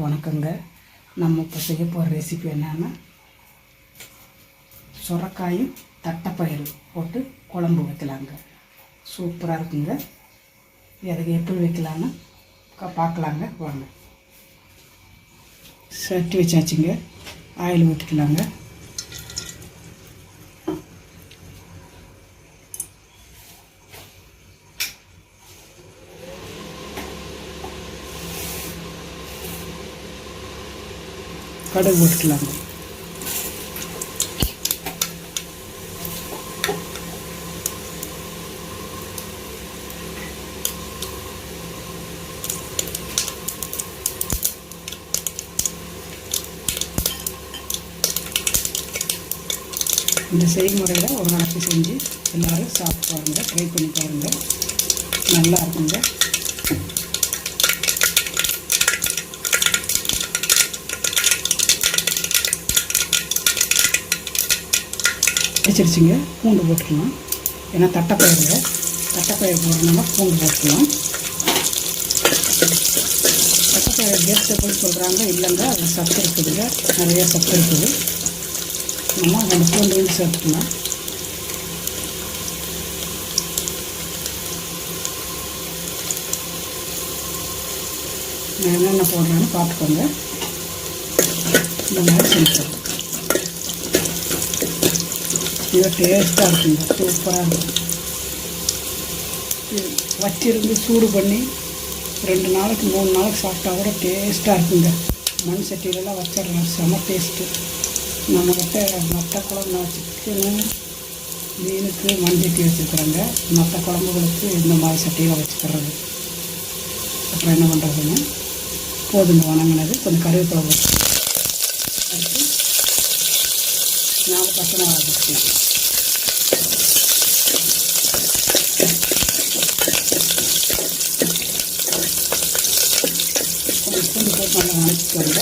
எல்லாருக்கும் வணக்கங்க. நம்ம இப்போ செய்ய போகிற ரெசிபி என்னென்னா சுரக்காயும் தட்டைப்பயிறு போட்டு குழம்பு வைக்கலாங்க. சூப்பராக இருக்குங்க. அதுக்கு எப்படி வைக்கலான்னு பார்க்கலாங்க. வாங்க. சட்டி வச்சாச்சுங்க. ஆயில் ஊற்றிக்கலாங்க கடுகு போட்டுக்கலாங்க இந்த செய்முறையில் ஒரு நாளைக்கு செஞ்சு எல்லோரும் சாப்பிட்டு பாருங்கள் ட்ரை பண்ணி பாருங்கள் நல்லா இருக்குங்க. வச்சிருச்சுங்க பூண்டு போட்டுக்கலாம். ஏன்னா தட்டைப்பயிறுங்க. தட்டைப்பயிறு போடுறதுனால பூண்டு போட்டுக்கலாம். தட்டைப்பயிறு வெஜிடபிள் சொல்கிறாங்க இல்லைங்க. அதில் சத்து இருக்குதுங்க. நிறைய சத்து இருக்குது. நம்ம அந்த பூண்டு வந்து சேர்த்துக்கலாம். நான் என்னென்ன போடுறேன்னு பார்த்துக்கோங்க. இந்த மாதிரி செஞ்சுக்கலாம் இது டேஸ்ட்டாக இருக்குங்க சூப்பராக இருக்கும். வச்சிருந்து சூடு பண்ணி ரெண்டு நாளைக்கு மூணு நாளைக்கு சாப்பிட்டா கூட டேஸ்ட்டாக இருக்குங்க. மண் சட்டியிலலாம் வச்சிடலாம். செம டேஸ்ட்டு நம்மக்கிட்ட மற்ற குழம்பு வச்சுக்கணும் மீனுக்கு மண் சட்டி வச்சுக்கிறோங்க மற்ற குழம்புகளுக்கு இந்த மாதிரி சட்டியில் வச்சுக்கிறது. அப்புறம் என்ன பண்ணுறதுங்க போதுங்க வணங்கினது. கொஞ்சம் கருவேப்பிலை போட்டு அடுத்து நாலு பச்சை மிளகா போட்டு கொஞ்சம் பூண்டு போட்டு நல்லா வணக்கிக்கோங்க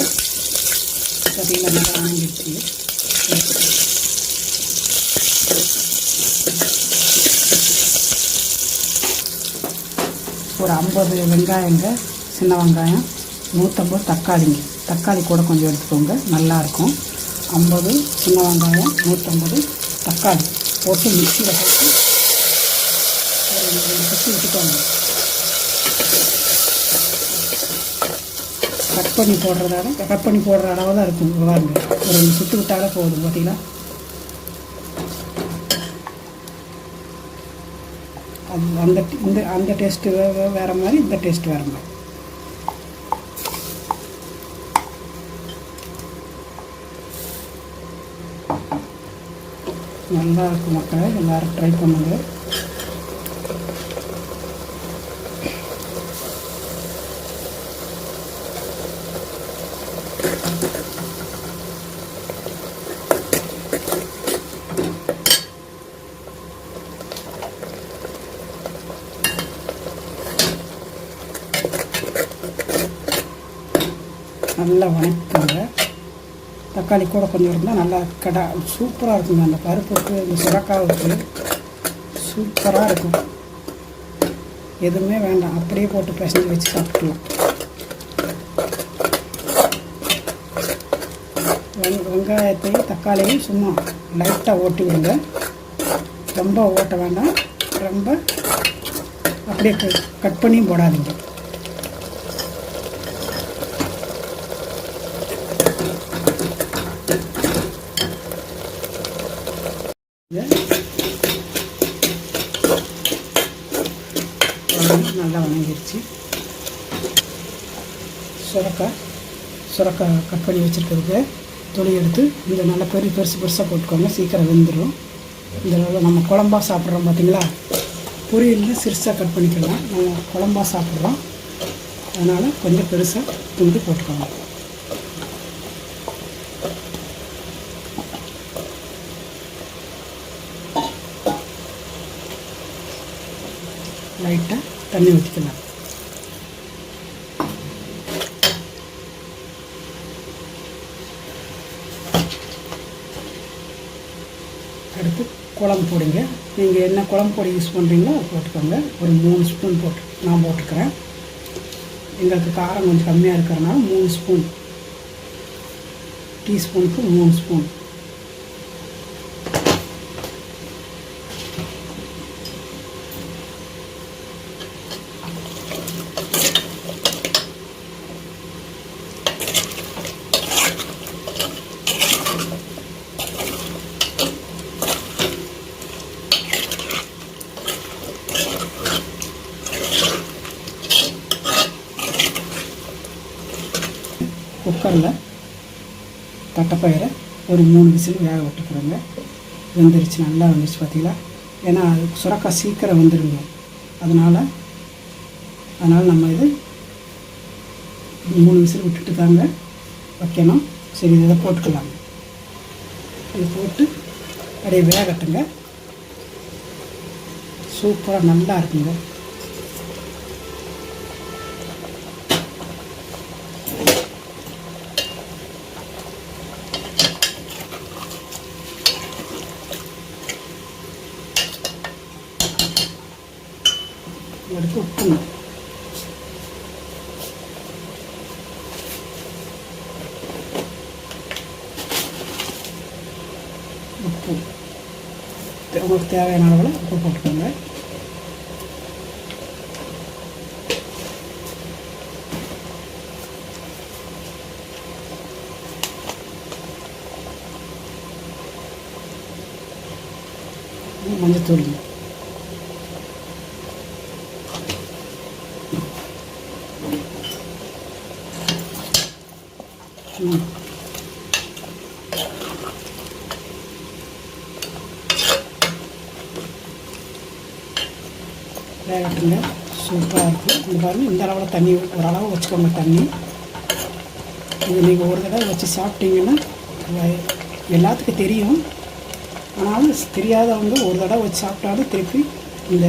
பார்த்தீங்கன்னா நல்லா வணங்கிடுச்சு ஒரு ஐம்பது வெங்காயங்க சின்ன வெங்காயம் நூற்றம்பது தக்காளிங்க. தக்காளி கூட கொஞ்சம் எடுத்துக்கோங்க. நல்லாயிருக்கும் ஐம்பது சின்ன வெங்காயம் நூற்றம்பது தக்காளி போட்டு மிக்சியில் போட்டு ஒரு ரெண்டு ரெண்டு சுற்றி விட்டுக்கோங்க கட் பண்ணி போடுறதால கட் பண்ணி போடுற அளவு தான் இருக்கும் இங்க பாருங்க ஒரு ரெண்டு சுற்று விட்டாலே போதும் பார்த்தீங்களா அது அந்த இந்த அந்த டேஸ்ட்டு வேறு மாதிரி இந்த டேஸ்ட் வேறு மாதிரி. நல்லா இருக்கும் மக்களே. எல்லோரும் ட்ரை பண்ணுங்க. நல்லா வணக்கங்க தக்காளி கூட கொஞ்சம் இருந்தால் நல்லா கடா சூப்பராக இருக்குங்க. அந்த பருப்புக்கு இந்த சுரக்காவுக்கு சூப்பராக இருக்கும். எதுவுமே வேண்டாம். அப்படியே போட்டு பிசைஞ்சு வச்சு சாப்பிட்டுக்கலாம். வெங் வெங்காயத்தையும் தக்காளியும் சும்மா லைட்டாக ஓட்டி விடுங்க. ரொம்ப ஓட்ட வேண்டாம். ரொம்ப அப்படியே கட் பண்ணியும் போடாதீங்க இதை வதங்கி நல்லா சுரக்காய் சுரக்காய் கட் பண்ணி வச்சுருக்கிறதுக்கு துணி எடுத்து இந்த நல்லா பெரிய பெருசு பெருசாக போட்டுக்கோங்க. சீக்கிரம் வெந்துடும் இந்த நம்ம குழம்பா சாப்பிட்றோம் பார்த்தீங்களா? பொரியலில் சிறுசாக கட் பண்ணிக்கலாம். நம்ம குழம்பா சாப்பிட்றோம். அதனால் கொஞ்சம் பெருசாக துண்டு போட்டுக்கோங்க. லைட்டாக தண்ணி ஊற்றிக்கலாம் எடுத்து குழம்பு போடுங்க. நீங்கள் என்ன குழம்பு பொடி யூஸ் பண்ணுறீங்களோ போட்டுக்கோங்க. ஒரு மூணு ஸ்பூன் போட்டு நான் போட்டுக்கிறேன். எங்களுக்கு காரம் கொஞ்சம் கம்மியாக இருக்கிறனால மூணு ஸ்பூன் டீஸ்பூனுக்கு மூணு ஸ்பூன் குக்கரில் தட்டைப்பயிரை ஒரு மூணு விசில் வேக விட்டுக்கிறோங்க. வெந்துருச்சு நல்லா வந்துருச்சு பார்த்தீங்களா? ஏன்னா அது சுரக்கா சீக்கிரம் வந்துடுங்க அதனால் அதனால் நம்ம இது மூணு விசில் விட்டுட்டு தாங்க வைக்கணும். சரி இதை போட்டுக்கலாங்க. இது போட்டு அப்படியே வேகட்டுங்க. சூப்பராக நல்லா இருக்குங்க. ഇവിടെ പൊട്ടുന്നു ഉപ്പ് വൃത്തിയാവേന അളവ് ഉപ്പ് പൊട്ടുന്നത്. മഞ്ഞത്തുള്ളി. வேகட்டுங்க சூப்பராக இருக்கும் இந்த பாருங்கள் இந்த அளவில் தண்ணி ஓரளவு வச்சுக்கோங்க தண்ணி. இது நீங்கள் ஒரு தடவை வச்சு சாப்பிட்டீங்கன்னா எல்லாத்துக்கும் தெரியும். ஆனாலும் தெரியாதவங்க ஒரு தடவை வச்சு சாப்பிட்டாலும் திருப்பி இந்த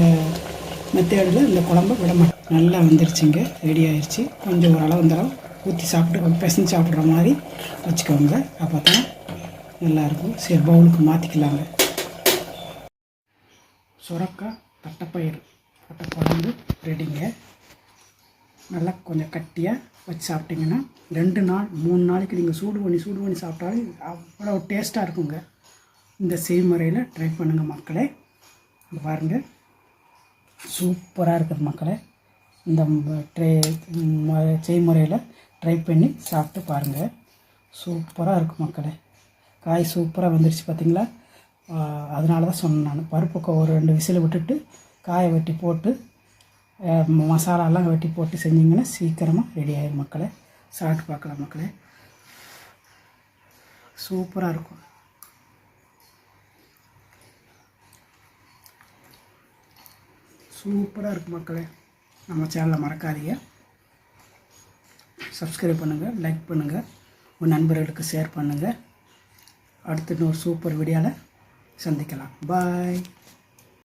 மெத்தேடில் இந்த குழம்பு விட மாட்டோம் நல்லா வந்துருச்சுங்க ரெடி ஆயிடுச்சு கொஞ்சம் ஓரளவு இந்த ஊற்றி சாப்பிட்டு கொஞ்சம் பிசைஞ்சு சாப்பிட்ற மாதிரி வச்சுக்கோங்க. அப்போ தான் நல்லாயிருக்கும் சரி பவுலுக்கு மாற்றிக்கலாங்க சுரக்காய் தட்டைப்பயிர் போட்ட குழம்பு ரெடிங்க. நல்லா கொஞ்சம் கட்டியாக வச்சு சாப்பிட்டிங்கன்னா ரெண்டு நாள் மூணு நாளைக்கு நீங்கள் சூடு பண்ணி சூடு பண்ணி சாப்பிட்டாலும் அவ்வளோ டேஸ்ட்டாக இருக்குங்க. இந்த செய்முறையில் ட்ரை பண்ணுங்கள் மக்களே. பாருங்கள் சூப்பராக இருக்குது மக்களே. இந்த ட்ரை செய்முறையில் ட்ரை பண்ணி சாப்பிட்டு பாருங்கள் சூப்பராக இருக்கும் மக்களே. காய் சூப்பராக வந்துடுச்சு பார்த்தீங்களா அதனால தான் சொன்னேன் நான். பருப்புக்கு ஒரு ரெண்டு விசில் விட்டுட்டு காயை வெட்டி போட்டு மசாலாலாம் வெட்டி போட்டு செஞ்சிங்கன்னா சீக்கிரமாக ரெடி ஆயிடும் மக்களை. சாப்பிட்டு பார்க்கலாம் மக்களே. சூப்பராக இருக்கும். சூப்பராக இருக்கும் மக்களே. நம்ம சேனலை மறக்காதீங்க. சப்ஸ்கிரைப் பண்ணுங்கள் லைக் பண்ணுங்கள் உங்கள் நண்பர்களுக்கு ஷேர் பண்ணுங்கள் அடுத்து இன்னொரு சூப்பர் வீடியோவில் சந்திக்கலாம். பாய்